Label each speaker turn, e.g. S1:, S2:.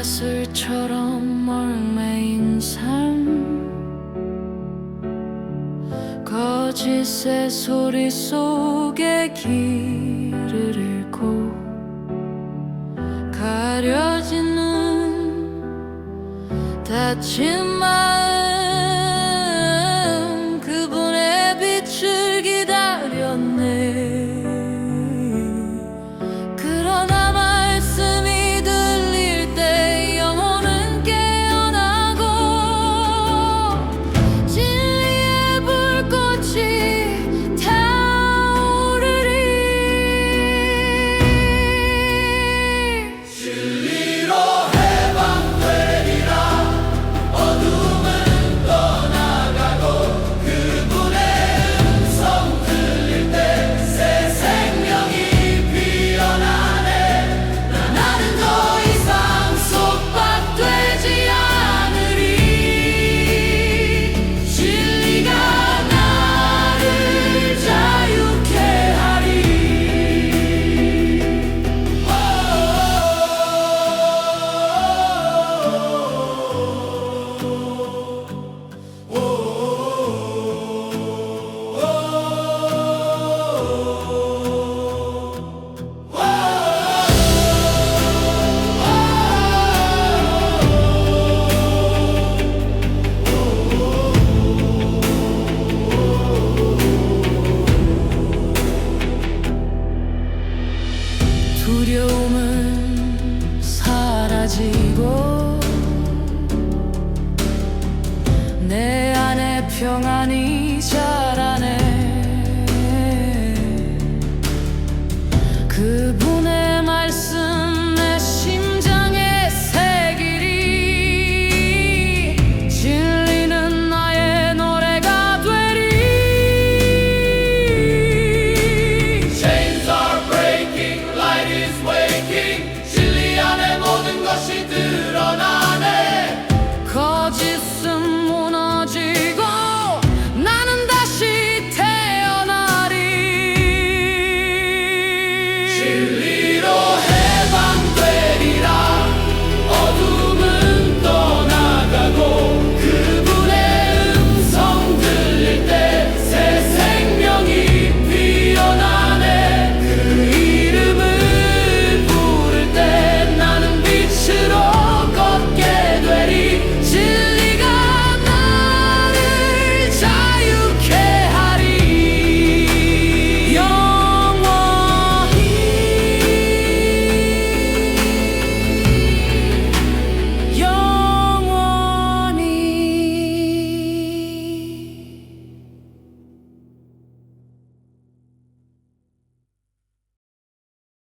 S1: 이슬처럼 멀매인 삶. 거짓의 소리 속에 길을 잃고 가려진 눈 다친 마음 두려움은 사라지고 내 안에 평안이